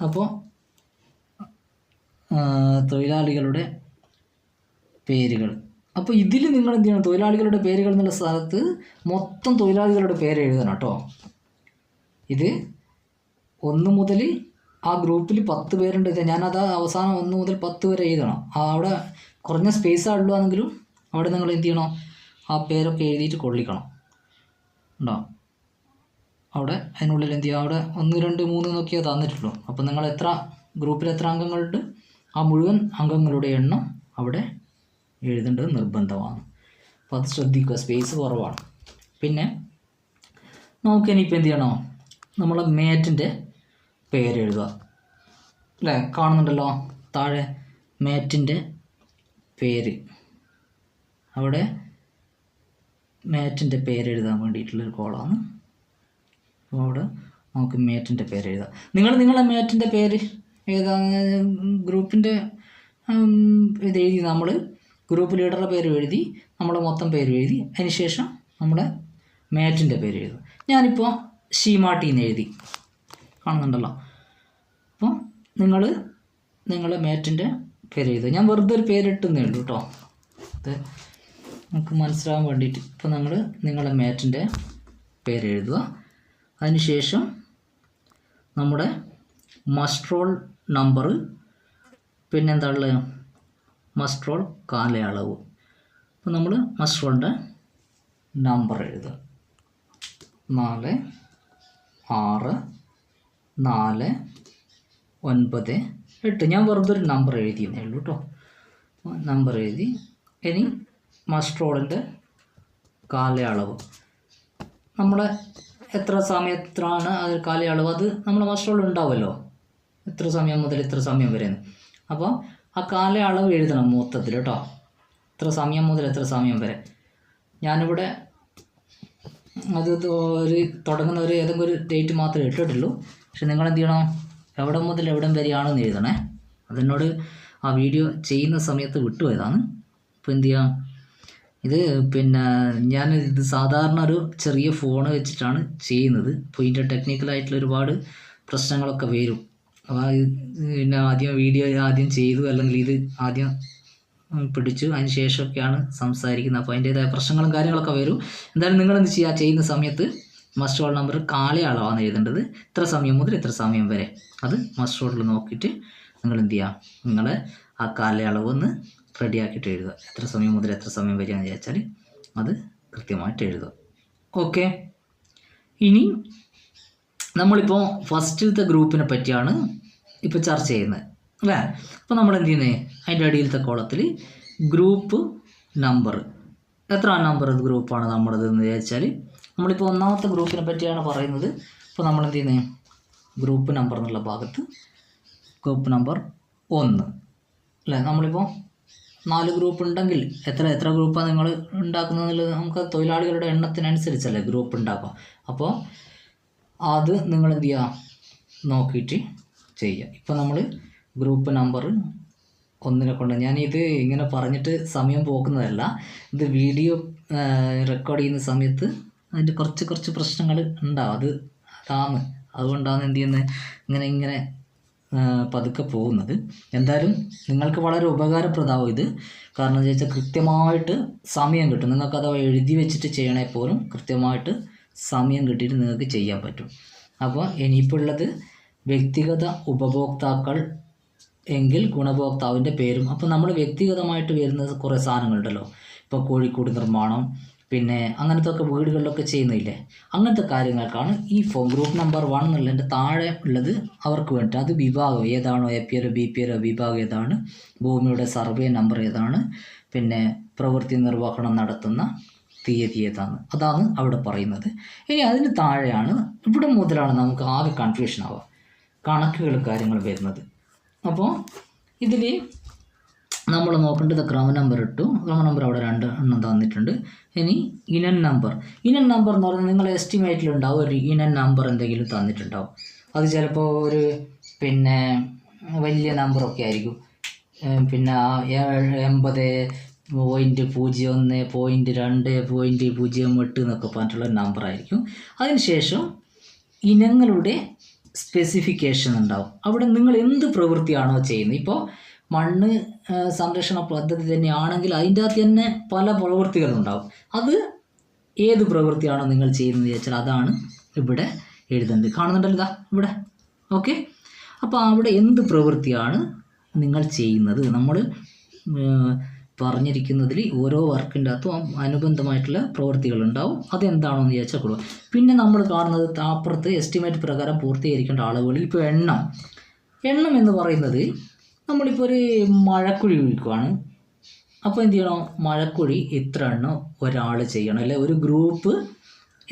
അപ്പോൾ തൊഴിലാളികളുടെ പേരുകൾ. അപ്പോൾ ഇതിൽ നിങ്ങൾ എന്ത് ചെയ്യണം തൊഴിലാളികളുടെ പേരുകൾ എന്നുള്ള സ്ഥലത്ത് മൊത്തം തൊഴിലാളികളുടെ പേര് എഴുതണം കേട്ടോ ഇത് ഒന്ന് മുതൽ ആ ഗ്രൂപ്പിൽ പത്ത് പേരുണ്ട്. ഞാനത് അവസാനം ഒന്ന് മുതൽ പത്ത് വരെ എഴുതണം. അവിടെ കുറഞ്ഞ സ്പേസ് ആണല്ലോ ആണെങ്കിലും അവിടെ നിങ്ങൾ എന്ത് ചെയ്യണം? ആ പേരൊക്കെ എഴുതിയിട്ട് കൊള്ളിക്കണം. ഉണ്ടോ? അവിടെ അതിനുള്ളിൽ എന്ത് ചെയ്യുക അവിടെ ഒന്ന് രണ്ട് മൂന്ന് നോക്കിയാൽ തന്നിട്ടുള്ളൂ. അപ്പോൾ നിങ്ങൾ എത്ര ഗ്രൂപ്പിൽ എത്ര അംഗങ്ങളുണ്ട്? ആ മുഴുവൻ അംഗങ്ങളുടെ എണ്ണം അവിടെ എഴുതേണ്ടത് നിർബന്ധമാണ്. അപ്പോൾ അത് ശ്രദ്ധിക്കുക. സ്പേസ് കുറവാണ്. പിന്നെ നമുക്ക് ഇനിയിപ്പോൾ എന്ത് ചെയ്യണോ? നമ്മൾ മേറ്റിന്റെ പേര് എഴുതുക. അല്ലേ? കാണുന്നുണ്ടല്ലോ? താഴെ മേറ്റിന്റെ പേര്. അവിടെ മേറ്റിന്റെ പേര് എഴുതാൻ വേണ്ടിയിട്ടുള്ളൊരു കോളാണ് അപ്പോൾ അവിടെ നമുക്ക് മേറ്റിന്റെ പേര് എഴുതാം. നിങ്ങൾ നിങ്ങളെ മേറ്റിന്റെ പേര് ഏതാ ഗ്രൂപ്പിന്റെ ഇത് എഴുതി നമ്മൾ ഗ്രൂപ്പ് ലീഡറുടെ പേര് എഴുതി നമ്മുടെ മൊത്തം പേര് എഴുതി അതിനുശേഷം നമ്മുടെ മാറ്റിന്റെ പേര് എഴുതും. ഞാനിപ്പോൾ ഷീമാട്ടിന്ന് എഴുതി കാണുന്നുണ്ടല്ലോ. അപ്പോൾ നിങ്ങൾ നിങ്ങളെ മാറ്റിന്റെ പേര് എഴുതുക. ഞാൻ വെറുതെ ഒരു പേരിട്ടെന്നേ ഉള്ളൂ കേട്ടോ അത് നമുക്ക് മനസ്സിലാവാൻ വേണ്ടിയിട്ട് ഇപ്പോൾ നിങ്ങൾ നിങ്ങളുടെ മാറ്റിന്റെ പേര് എഴുതുക. അതിനുശേഷം നമ്മുടെ മസ്ട്രോൾ നമ്പർ പിന്നെന്താ ഉള്ളത് മസ്ട്രോൾ കാലയളവ് അപ്പോൾ നമ്മൾ മസ്ട്രോളിന്റെ നമ്പർ എഴുതുക. നാല് ആറ് നാല് ഒൻപത് എട്ട്. ഞാൻ വെറുതെ ഒരു നമ്പർ എഴുതിയെന്നേ ഉള്ളൂ കേട്ടോ നമ്പർ എഴുതി. ഇനി മസ്ട്രോളിന്റെ കാലയളവ്. നമ്മളെ എത്ര സമയത്താണ് അത് കാലയളവ്? അത് നമ്മുടെ മസ്ട്രോൾ ഉണ്ടാവുമല്ലോ എത്ര സമയം മുതൽ ഇത്ര സമയം വരെ അപ്പോൾ ആ കാലയളവ് എഴുതണം മൊത്തത്തിൽ കേട്ടോ. ഇത്ര സമയം മുതൽ എത്ര സമയം വരെ. ഞാനിവിടെ അത് ഒരു തുടങ്ങുന്ന ഒരു ഏതെങ്കിലും ഒരു ഡേറ്റ് മാത്രമേ ഇട്ടിട്ടുള്ളൂ. പക്ഷെ നിങ്ങൾ എന്ത് ചെയ്യണം? എവിടെ മുതൽ എവിടം വരെയാണെന്ന് എഴുതണേ. അതെന്നോട് ആ വീഡിയോ ചെയ്യുന്ന സമയത്ത് വിട്ടുപോയതാണ് അപ്പോൾ എന്ത് ചെയ്യാം? ഇത് പിന്നെ ഞാൻ ഇത് സാധാരണ ഒരു ചെറിയ ഫോൺ വെച്ചിട്ടാണ് ചെയ്യുന്നത്. അപ്പോൾ ഇതിന്റെ ടെക്നിക്കലായിട്ടുള്ള ഒരുപാട് പ്രശ്നങ്ങളൊക്കെ വരും. പിന്നെ ആദ്യം വീഡിയോ ആദ്യം ചെയ്തു അല്ലെങ്കിൽ ഇത് ആദ്യം പിടിച്ചു. അതിന് ശേഷമൊക്കെയാണ് സംസാരിക്കുന്നത്. അപ്പോൾ അതിന്റേതായ പ്രശ്നങ്ങളും കാര്യങ്ങളൊക്കെ വരും. എന്തായാലും നിങ്ങൾ എന്ത് ചെയ്യുക ചെയ്യുന്ന സമയത്ത് മസ്റ്റ് റോൾ നമ്പർ കാലയളവാണ് എഴുതേണ്ടത്. ഇത്ര സമയം മുതൽ ഇത്ര സമയം വരെ. അത് മസ്റ്റ് കോഡിൽ നോക്കിയിട്ട് നിങ്ങൾ എന്ത് ചെയ്യുക നിങ്ങളെ ആ കാലയളവ് ഒന്ന് റെഡിയാക്കിയിട്ട് എഴുതുക. എത്ര സമയം മുതൽ എത്ര സമയം വരെയാണെന്ന് വിചാരിച്ചാൽ അത് കൃത്യമായിട്ട് എഴുതുക. ഓക്കെ ഇനി നമ്മളിപ്പോൾ ഫസ്റ്റിലത്തെ ഗ്രൂപ്പിനെ പറ്റിയാണ് ഇപ്പോൾ ചർച്ച ചെയ്യുന്നത് അല്ലേ? അപ്പോൾ നമ്മൾ എന്ത് ചെയ്യുന്നത് അതിന്റെ അടിയിലത്തെ കോളത്തിൽ ഗ്രൂപ്പ് നമ്പർ. എത്ര നമ്പർ ഗ്രൂപ്പാണ് നമ്മുടേത് എന്ന് വിചാരിച്ചാൽ നമ്മളിപ്പോൾ ഒന്നാമത്തെ ഗ്രൂപ്പിനെ പറ്റിയാണ് പറയുന്നത്. അപ്പോൾ നമ്മൾ എന്ത് ചെയ്യുന്നത് ഗ്രൂപ്പ് നമ്പർ എന്നുള്ള ഭാഗത്ത് ഗ്രൂപ്പ് നമ്പർ ഒന്ന്. അല്ലേ? നമ്മളിപ്പോൾ നാല് ഗ്രൂപ്പ് ഉണ്ടെങ്കിൽ എത്ര എത്ര ഗ്രൂപ്പാണ് നിങ്ങൾ ഉണ്ടാക്കുന്നതെന്നുള്ളത് നമുക്ക് തൊഴിലാളികളുടെ എണ്ണത്തിനനുസരിച്ചല്ലേ ഗ്രൂപ്പ് ഉണ്ടാക്കുക അപ്പോൾ അത് നിങ്ങൾ എന്ത് ചെയ്യുക? നോക്കിയിട്ട് ചെയ്യുക. ഇപ്പോൾ നമ്മൾ ഗ്രൂപ്പ് നമ്പർ ഒന്നിനെ കൊണ്ട് ഞാനിത് ഇങ്ങനെ പറഞ്ഞിട്ട് സമയം പോക്കുന്നതല്ല. ഇത് വീഡിയോ റെക്കോർഡ് ചെയ്യുന്ന സമയത്ത് അതിന്റെ കുറച്ച് കുറച്ച് പ്രശ്നങ്ങൾ ഉണ്ടാവും. അത് അതാണ്. അതുകൊണ്ടാണ് എന്ത് ചെയ്യുന്നത് ഇങ്ങനെ ഇങ്ങനെ പതുക്കെ പോകുന്നത്. എന്തായാലും നിങ്ങൾക്ക് വളരെ ഉപകാരപ്രദമാവും ഇത്. കാരണം എന്താ വെച്ചാൽ കൃത്യമായിട്ട് സമയം കിട്ടും. നിങ്ങൾക്ക് അത് എഴുതി വെച്ചിട്ട് ചെയ്യണേ പോലും കൃത്യമായിട്ട് സമയം കിട്ടിയിട്ട് നിങ്ങൾക്ക് ചെയ്യാൻ പറ്റും. അപ്പോൾ ഇനിയിപ്പോൾ ഉള്ളത് വ്യക്തിഗത ഉപഭോക്താക്കൾ എങ്കിൽ ഗുണഭോക്താവിന്റെ പേരും. അപ്പോൾ നമ്മൾ വ്യക്തിഗതമായിട്ട് വരുന്ന കുറേ സാധനങ്ങളുണ്ടല്ലോ. ഇപ്പോൾ കോഴിക്കോട് നിർമ്മാണം പിന്നെ അങ്ങനത്തെ ഒക്കെ വീടുകളിലൊക്കെ ചെയ്യുന്നില്ലേ അങ്ങനത്തെ കാര്യങ്ങൾക്കാണ് ഈ ഫോം ഗ്രൂപ്പ് നമ്പർ വൺ എന്നുള്ളതിന്റെ താഴെ ഉള്ളത് അവർക്ക് വേണ്ടിയിട്ട്. അത് വിഭാഗം ഏതാണോ? എ പി എല്ലോ ബി പി എല്ലോ വിഭാഗം ഏതാണ്? ഭൂമിയുടെ സർവേ നമ്പർ ഏതാണ്? പിന്നെ പ്രവൃത്തി നിർവഹണം നടത്തുന്ന തീയതി ഏതാണ്? അതാണ് അവിടെ പറയുന്നത്. ഇനി അതിന് താഴെയാണ് ഇവിടെ മുതലാണ് നമുക്ക് ആകെ കൺഫ്യൂഷൻ ആവുക. കണക്കുകൾ കാര്യങ്ങൾ വരുന്നത്. അപ്പോൾ ഇതിൽ നമ്മൾ നോക്കേണ്ടത് ക്രമ നമ്പർ ഇട്ടു. ക്രമ നമ്പർ അവിടെ രണ്ട് എണ്ണം തന്നിട്ടുണ്ട്. ഇനി ഇനൻ നമ്പർ ഇനൻ നമ്പർ എന്ന് പറഞ്ഞാൽ നിങ്ങൾ എസ്റ്റിമേറ്റിലുണ്ടാവും ഒരു ഇനൻ നമ്പർ എന്തെങ്കിലും തന്നിട്ടുണ്ടാവും. അത് ചിലപ്പോൾ ഒരു പിന്നെ വലിയ നമ്പറൊക്കെ ആയിരിക്കും. പിന്നെ എൺപത് പോയിന്റ് പൂജ്യം ഒന്ന് പോയിന്റ് രണ്ട് പോയിന്റ് പൂജ്യം എട്ട് എന്നൊക്കെ പറഞ്ഞിട്ടുള്ള നമ്പറായിരിക്കും അതിനുശേഷം ഇനങ്ങളുടെ സ്പെസിഫിക്കേഷൻ ഉണ്ടാവും. അവിടെ നിങ്ങൾ എന്ത് പ്രവൃത്തിയാണോ ചെയ്യുന്നത്? ഇപ്പോൾ മണ്ണ് സംരക്ഷണ പദ്ധതി തന്നെയാണെങ്കിൽ അതിന്റെ അകത്ത് തന്നെ പല പ്രവൃത്തികളുണ്ടാവും. അത് ഏത് പ്രവൃത്തിയാണോ നിങ്ങൾ ചെയ്യുന്നത് ചോദിച്ചാൽ അതാണ് ഇവിടെ എഴുതുന്നത് കാണുന്നുണ്ടല്ലോ ഇതാ ഇവിടെ. ഓക്കെ? അപ്പോൾ അവിടെ എന്ത് പ്രവൃത്തിയാണ് നിങ്ങൾ ചെയ്യുന്നത്? നമ്മൾ പറഞ്ഞിരിക്കുന്നതിൽ ഓരോ വർക്കിന്റെ അകത്തും അനുബന്ധമായിട്ടുള്ള പ്രവൃത്തികളുണ്ടാവും. അതെന്താണെന്ന് ചോദിച്ചാൽ കൊടുക്കുക പിന്നെ നമ്മൾ കാണുന്നത് താപ്പുറത്ത് എസ്റ്റിമേറ്റ് പ്രകാരം പൂർത്തീകരിക്കേണ്ട ആളുകളിൽ ഇപ്പോൾ എണ്ണം. എണ്ണം എന്ന് പറയുന്നത് നമ്മളിപ്പോൾ ഒരു മഴക്കുഴി ഒഴിക്കുവാണ് അപ്പോൾ എന്ത് ചെയ്യണം? മഴക്കുഴി ഇത്ര എണ്ണം ഒരാൾ ചെയ്യണം. അല്ലെ ഒരു ഗ്രൂപ്പ്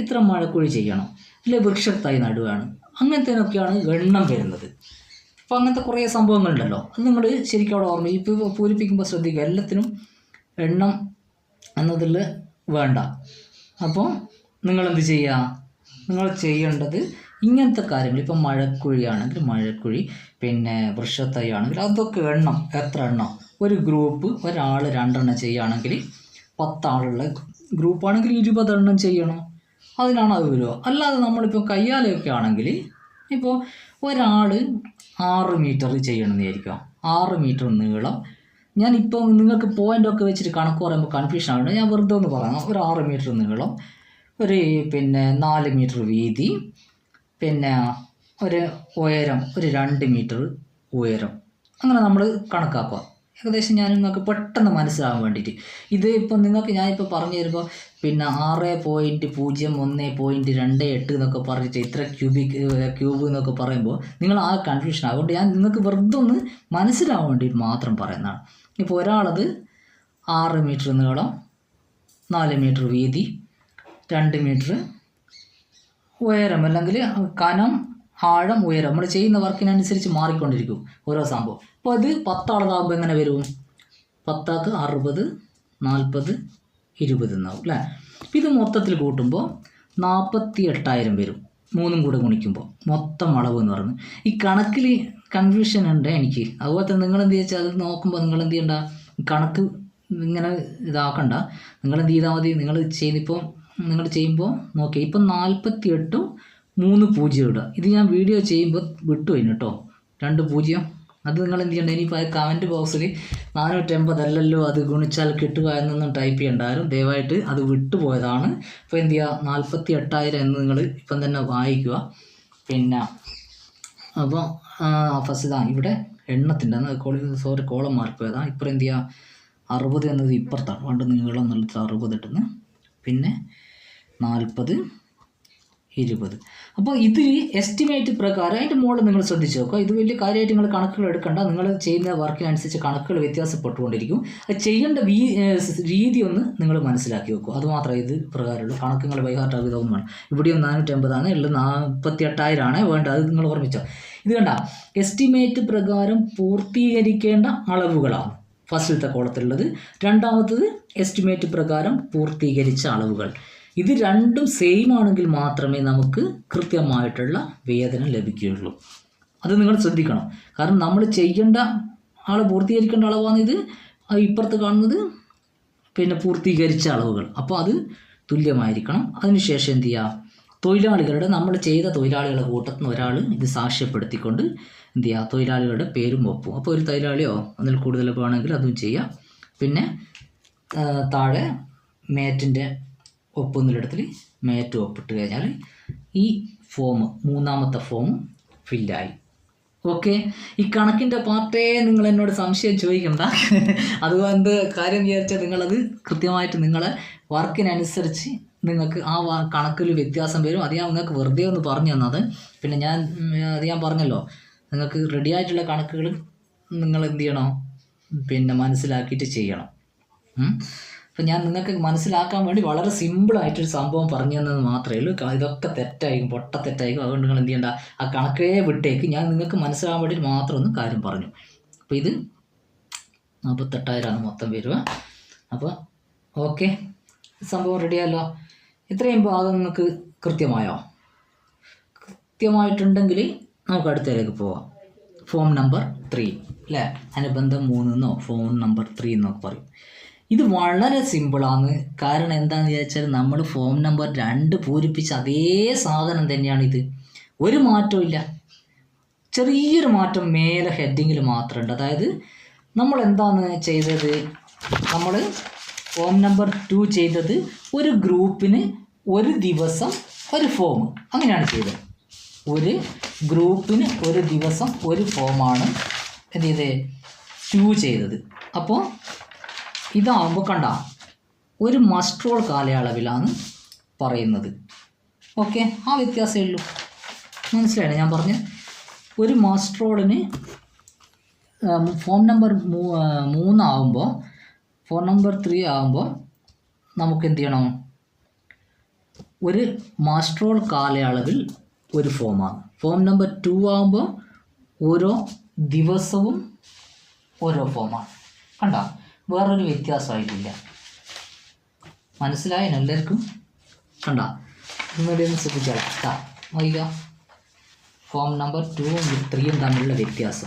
ഇത്ര മഴക്കുഴി ചെയ്യണം. അല്ലെ വൃക്ഷത്തായി നടുവാണ്. അങ്ങനത്തേനൊക്കെയാണ് എണ്ണം വരുന്നത്. അപ്പോൾ അങ്ങനത്തെ കുറേ സംഭവങ്ങളുണ്ടല്ലോ. അത് നിങ്ങൾ ശരിക്കും അവിടെ ഓർമ്മ ഇപ്പോൾ പൂരിപ്പിക്കുമ്പോൾ ശ്രദ്ധിക്കുക. എല്ലാത്തിനും എണ്ണം എന്നതിൽ വേണ്ട. അപ്പോൾ നിങ്ങൾ എന്ത് ചെയ്യുക? നിങ്ങൾ ചെയ്യേണ്ടത് ഇങ്ങനത്തെ കാര്യങ്ങൾ. ഇപ്പം മഴക്കുഴിയാണെങ്കിൽ മഴക്കുഴി പിന്നെ വൃക്ഷത്തൈ അതൊക്കെ എണ്ണം. എത്ര എണ്ണം? ഒരു ഗ്രൂപ്പ് ഒരാൾ രണ്ടെണ്ണം ചെയ്യുകയാണെങ്കിൽ പത്താളുള്ള ഗ്രൂപ്പാണെങ്കിൽ ഇരുപതെണ്ണം ചെയ്യണം. അതിനാണ് അത് വരിക. അല്ലാതെ നമ്മളിപ്പോൾ കയ്യാലയൊക്കെ ആണെങ്കിൽ ഇപ്പോൾ ഒരാൾ ആറ് മീറ്റർ ചെയ്യണമെന്ന് വിചാരിക്കുക. ആറ് മീറ്റർ നീളം. ഞാൻ ഞാനിപ്പോൾ നിങ്ങൾക്ക് പോയിന്റൊക്കെ വെച്ചിട്ട് കണക്ക് പറയുമ്പോൾ കൺഫ്യൂഷൻ ആണ് ഞാൻ വെറുതെ ഒന്ന് പറയാം. ഒരു ആറ് മീറ്റർ നീളം. ഒരു പിന്നെ നാല് മീറ്റർ വീതി. പിന്നെ ഒരു ഉയരം ഒരു രണ്ട് മീറ്റർ ഉയരം. അങ്ങനെ നമ്മൾ കണക്കാക്കുക. ഏകദേശം ഞാൻ പെട്ടെന്ന് മനസ്സിലാകാൻ വേണ്ടിയിട്ട്. ഇത് ഇപ്പം നിങ്ങൾക്ക് ഞാനിപ്പോൾ പറഞ്ഞു തരുമ്പോൾ പിന്നെ ആറ് പോയിന്റ് പൂജ്യം ഒന്ന് പോയിന്റ് രണ്ട് എട്ട് എന്നൊക്കെ പറഞ്ഞിട്ട് ഇത്ര ക്യൂബിക് ക്യൂബ് എന്നൊക്കെ പറയുമ്പോൾ നിങ്ങൾ ആ കൺഫ്യൂഷൻ അതുകൊണ്ട് ഞാൻ നിങ്ങൾക്ക് വെറുതെ ഒന്ന് മനസ്സിലാവാൻ വേണ്ടിയിട്ട് മാത്രം പറയുന്നതാണ്. ഇപ്പോൾ ഒരാളത് ആറ് മീറ്റർ നീളം നാല് മീറ്റർ വീതി രണ്ട് മീറ്റർ ഉയരം അല്ലെങ്കിൽ കനം ആഴം ഉയരം. നമ്മൾ ചെയ്യുന്ന വർക്കിനനുസരിച്ച് മാറിക്കൊണ്ടിരിക്കും ഓരോ സംഭവം. അപ്പോൾ അത് പത്താളതാകുമ്പോൾ എങ്ങനെ വരും? പത്താക്ക് അറുപത് നാൽപ്പത് ഇരുപത് എന്നാവും അല്ലേ? ഇത് മൊത്തത്തിൽ കൂട്ടുമ്പോൾ നാൽപ്പത്തി എട്ടായിരം വരും. മൂന്നും കൂടെ ഗുണിക്കുമ്പോൾ മൊത്തം അളവ് എന്ന് പറയുന്നത്. ഈ കണക്കിൽ കൺഫ്യൂഷൻ ഉണ്ട് എനിക്ക്. അതുപോലെ തന്നെ നിങ്ങൾ എന്ത് അത് നോക്കുമ്പോൾ നിങ്ങൾ എന്ത് ചെയ്യണ്ട? കണക്ക് ഇങ്ങനെ ഇതാക്കണ്ട. നിങ്ങൾ എന്ത് ചെയ്താൽ മതി. നിങ്ങൾ ചെയ്തിപ്പോൾ നിങ്ങൾ ചെയ്യുമ്പോൾ നോക്കി ഇപ്പം നാൽപ്പത്തി എട്ടും മൂന്ന് പൂജ്യം ഇടുക. ഇത് ഞാൻ വീഡിയോ ചെയ്യുമ്പോൾ വിട്ടുപോയി കേട്ടോ രണ്ട് പൂജ്യം. അത് നിങ്ങൾ എന്ത് ചെയ്യണ്ട ഇനിയിപ്പോൾ കമന്റ് ബോക്സിൽ നാനൂറ്റമ്പതല്ലല്ലോ അത് ഗുണിച്ചാൽ കിട്ടുക എന്നൊന്നും ടൈപ്പ് ചെയ്യണ്ടാരും ദയവായിട്ട് അത് വിട്ടുപോയതാണ് ഇപ്പോൾ എന്ത് ചെയ്യുക നാൽപ്പത്തി എട്ടായിരം എന്ന് നിങ്ങൾ ഇപ്പം തന്നെ വായിക്കുക. പിന്നെ അപ്പോൾ ഫസ്റ്റ് ഇതാ ഇവിടെ എണ്ണത്തിന്റെ കോളി സോറി കോളം മാർക്ക് പോയതാണ് ഇപ്പം എന്ത് ചെയ്യുക അറുപത് എന്നത് ഇപ്പുറത്താണ്. പണ്ട് നീളം എന്നുള്ളത് അറുപത് ഇട്ടുന്നു. പിന്നെ നാൽപ്പത് ഇരുപത്. അപ്പോൾ ഇതിൽ എസ്റ്റിമേറ്റ് പ്രകാരം അതിന്റെ മുകളിൽ നിങ്ങൾ ശ്രദ്ധിച്ച് നോക്കുക. ഇത് വലിയ കാര്യമായിട്ട് നിങ്ങൾ കണക്കുകൾ എടുക്കേണ്ട. നിങ്ങൾ ചെയ്യുന്ന വർക്കിനനുസരിച്ച് കണക്കുകൾ വ്യത്യാസപ്പെട്ടുകൊണ്ടിരിക്കും. അത് ചെയ്യേണ്ട രീതി ഒന്ന് നിങ്ങൾ മനസ്സിലാക്കി വെക്കുക. അതുമാത്രമേ ഇത് പ്രകാരമുള്ളൂ. കണക്കുകൾ ആകുന്നതൊന്നും വേണം ഇവിടെയും നാനൂറ്റമ്പതാണ്. ഉള്ളത് നാൽപ്പത്തി എട്ടായിരമാണ് വേണ്ട അത് നിങ്ങൾ ഓർമ്മിച്ചോ. ഇത് കണ്ട എസ്റ്റിമേറ്റ് പ്രകാരം പൂർത്തീകരിക്കേണ്ട അളവുകളാണ് ഫസ്റ്റിലത്തെ കോളത്തിലുള്ളത് രണ്ടാമത്തത് എസ്റ്റിമേറ്റ് പ്രകാരം പൂർത്തീകരിച്ച അളവുകൾ. ഇത് രണ്ടും സെയിം ആണെങ്കിൽ മാത്രമേ നമുക്ക് കൃത്യമായിട്ടുള്ള വേദന ലഭിക്കുകയുള്ളൂ. അത് നിങ്ങൾ ശ്രദ്ധിക്കണം. കാരണം നമ്മൾ ചെയ്യേണ്ട ആൾ പൂർത്തീകരിക്കേണ്ട അളവാണ് ഇത്. ഇപ്പുറത്ത് കാണുന്നത് പിന്നെ പൂർത്തീകരിച്ച അളവുകൾ. അപ്പോൾ അത് തുല്യമായിരിക്കണം. അതിനുശേഷം എന്ത് ചെയ്യുക തൊഴിലാളികളുടെ നമ്മൾ ചെയ്ത തൊഴിലാളികളുടെ കൂട്ടത്തിൽ നിന്ന് ഒരാൾ ഇത് സാക്ഷ്യപ്പെടുത്തിക്കൊണ്ട് എന്ത് ചെയ്യുക തൊഴിലാളികളുടെ പേരും ഒപ്പും അപ്പോൾ ഒരു തൊഴിലാളിയോ അതിൽ കൂടുതൽ വേണമെങ്കിൽ അതും ചെയ്യാം. പിന്നെ താഴെ മേറ്റിന്റെ ഒപ്പുന്നിടത്തിൽ മേറ്റ് ഒപ്പിട്ട് കഴിഞ്ഞാൽ ഈ ഫോം മൂന്നാമത്തെ ഫോം ഫില്ലായി ഓക്കെ ഈ കണക്കിന്റെ പാർട്ടേ നിങ്ങൾ എന്നോട് സംശയം ചോദിക്കണ്ട. അതുകൊണ്ട് കാര്യം വിചാരിച്ചാൽ നിങ്ങളത് കൃത്യമായിട്ട് നിങ്ങളെ വർക്കിനനുസരിച്ച് നിങ്ങൾക്ക് ആ കണക്കിൽ വ്യത്യാസം വരും. അത് ഞാൻ നിങ്ങൾക്ക് വെറുതെ ഒന്ന് പറഞ്ഞു തന്നത്. പിന്നെ ഞാൻ അത് ഞാൻ പറഞ്ഞല്ലോ. നിങ്ങൾക്ക് റെഡി ആയിട്ടുള്ള കണക്കുകൾ നിങ്ങൾ എന്ത് ചെയ്യണം? പിന്നെ മനസ്സിലാക്കിയിട്ട് ചെയ്യണം. അപ്പം ഞാൻ നിങ്ങൾക്ക് മനസ്സിലാക്കാൻ വേണ്ടി വളരെ സിമ്പിളായിട്ടൊരു സംഭവം പറഞ്ഞു തന്നത് മാത്രമേ ഉള്ളൂ. ഇതൊക്കെ തെറ്റായിരിക്കും പൊട്ട തെറ്റായിരിക്കും. അതുകൊണ്ട് നിങ്ങൾ എന്ത് ചെയ്യണ്ട ആ കണക്കേ വിട്ടേക്ക്. ഞാൻ നിങ്ങൾക്ക് മനസ്സിലാകാൻ വേണ്ടി മാത്രം ഒന്ന് കാര്യം പറഞ്ഞു. അപ്പോൾ ഇത് നാൽപ്പത്തെട്ടായിരമാണ് മൊത്തം വരിക അപ്പോൾ ഓക്കെ സംഭവം റെഡിയല്ലോ ഇത്രയും ഭാഗം നിങ്ങൾക്ക് കൃത്യമായോ? കൃത്യമായിട്ടുണ്ടെങ്കിൽ നമുക്ക് അടുത്തതിലേക്ക് പോവാം. ഫോം നമ്പർ ത്രീ അല്ലേ? അനുബന്ധം മൂന്നെന്നോ ഫോം നമ്പർ ത്രീ എന്നൊക്കെ പറയും. ഇത് വളരെ സിമ്പിളാണ് കാരണം എന്താണെന്ന് വിചാരിച്ചാൽ നമ്മൾ ഫോം നമ്പർ രണ്ട് പൂരിപ്പിച്ച അതേ സാധനം തന്നെയാണ് ഇത്. ഒരു മാറ്റവും ചെറിയൊരു മാറ്റം മേലെ ഹെഡിങ്ങിൽ മാത്രമുണ്ട്. അതായത് നമ്മൾ എന്താണ് ചെയ്തത്? നമ്മൾ ഫോം നമ്പർ ടു ചെയ്തത് ഒരു ഗ്രൂപ്പിന് ഒരു ദിവസം ഒരു ഫോം അങ്ങനെയാണ് ചെയ്തത്. ഒരു ഗ്രൂപ്പിന് ഒരു ദിവസം ഒരു ഫോമാണ് എന്ത് ചെയ്തത്? ടു ചെയ്തത്. അപ്പോൾ ഇതാകുമ്പോൾ കണ്ട ഒരു മസ്ട്രോൾ കാലയളവിലാണ് പറയുന്നത്. ഓക്കെ ആ വ്യത്യാസമേ ഉള്ളൂ. മനസ്സിലായില്ലേ ഞാൻ പറഞ്ഞ? ഒരു മസ്ട്രോളിന് ഫോൺ നമ്പർ മൂന്നാകുമ്പോൾ ഫോൺ നമ്പർ ത്രീ ആകുമ്പോൾ നമുക്ക് എന്ത് ചെയ്യണം? ഒരു മാസ്ട്രോൾ കാലയളവിൽ ഒരു ഫോമാണ് ഫോം നമ്പർ ടു ആകുമ്പോൾ ഓരോ ദിവസവും ഓരോ ഫോമാണ് കണ്ട? വേറൊരു വ്യത്യാസമായിട്ടില്ല. മനസ്സിലായോ എല്ലാവർക്കും? കണ്ട? ഒന്നുകൂടി ഒന്ന് ശ്രദ്ധിച്ചാൽ വൈക ഫോം നമ്പർ ടൂവും ത്രീയും തമ്മിലുള്ള വ്യത്യാസം.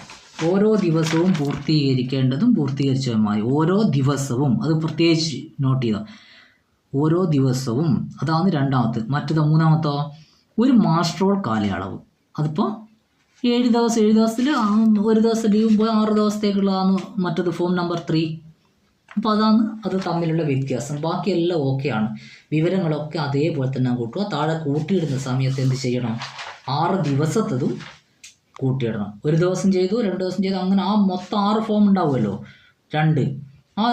ഓരോ ദിവസവും പൂർത്തീകരിക്കേണ്ടതും പൂർത്തീകരിച്ചതുമായി ഓരോ ദിവസവും അത് പ്രത്യേകിച്ച് നോട്ട് ചെയ്യുക ഓരോ ദിവസവും അതാണ് രണ്ടാമത്തെ മറ്റേതോ മൂന്നാമത്തോ? ഒരു മാസ്ട്രോൾ കാലയളവ്. അതിപ്പോൾ ഏഴ് ദിവസം ഏഴ് ദിവസത്തിൽ ഒരു ദിവസം ലീവ് പോയി ആറ് ദിവസത്തേക്കുള്ളതാണ് മറ്റത് ഫോം നമ്പർ ത്രീ അപ്പോൾ അതാണ് അത് തമ്മിലുള്ള വ്യത്യാസം. ബാക്കിയെല്ലാം ഓക്കെയാണ് വിവരങ്ങളൊക്കെ അതേപോലെ തന്നെ കൂട്ടുക. താഴെ കൂട്ടിയിടുന്ന സമയത്ത് എന്ത് ചെയ്യണം? ആറ് ദിവസത്തതും കൂട്ടിയിടണം. ഒരു ദിവസം ചെയ്തു രണ്ട് ദിവസം ചെയ്തു അങ്ങനെ ആ മൊത്തം ആറ് ഫോം ഉണ്ടാവുമല്ലോ. രണ്ട്. ആ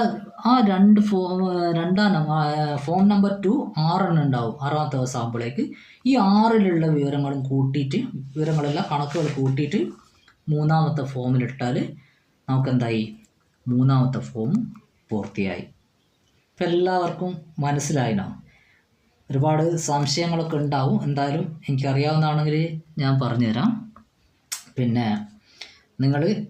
ആ രണ്ട് ഫോം രണ്ടാം നമ്പർ ഫോം നമ്പർ ടു ആറെണ്ണം ഉണ്ടാവും ആറാമത്തെ ദിവസം ആകുമ്പോഴേക്ക് ഈ ആറിലുള്ള വിവരങ്ങളും കൂട്ടിയിട്ട് വിവരങ്ങളെല്ലാം കണക്കുകൾ കൂട്ടിയിട്ട് മൂന്നാമത്തെ ഫോമിലിട്ടാൽ നമുക്കെന്തായി? മൂന്നാമത്തെ ഫോം പൂർത്തിയായി. ഇപ്പം എല്ലാവർക്കും മനസ്സിലായിനോ? ഒരുപാട് സംശയങ്ങളൊക്കെ ഉണ്ടാവും. എന്തായാലും എനിക്കറിയാവുന്നതാണെങ്കിൽ ഞാൻ പറഞ്ഞുതരാം. പിന്നെ നിങ്ങൾ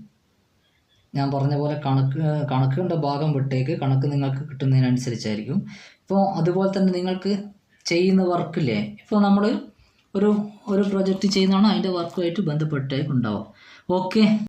ഞാൻ പറഞ്ഞ പോലെ കണക്ക് കണക്കുകളുടെ ഭാഗം വിട്ടേക്ക്. കണക്ക് നിങ്ങൾക്ക് കിട്ടുന്നതിനനുസരിച്ചായിരിക്കും. ഇപ്പോൾ അതുപോലെ തന്നെ നിങ്ങൾക്ക് ചെയ്യുന്ന വർക്കില്ലേ? ഇപ്പോൾ നമ്മൾ ഒരു ഒരു പ്രൊജക്റ്റ് ചെയ്യുന്നതാണ് അതിന്റെ വർക്കുമായിട്ട് ബന്ധപ്പെട്ടേക്കുണ്ടാവും ഓക്കെ.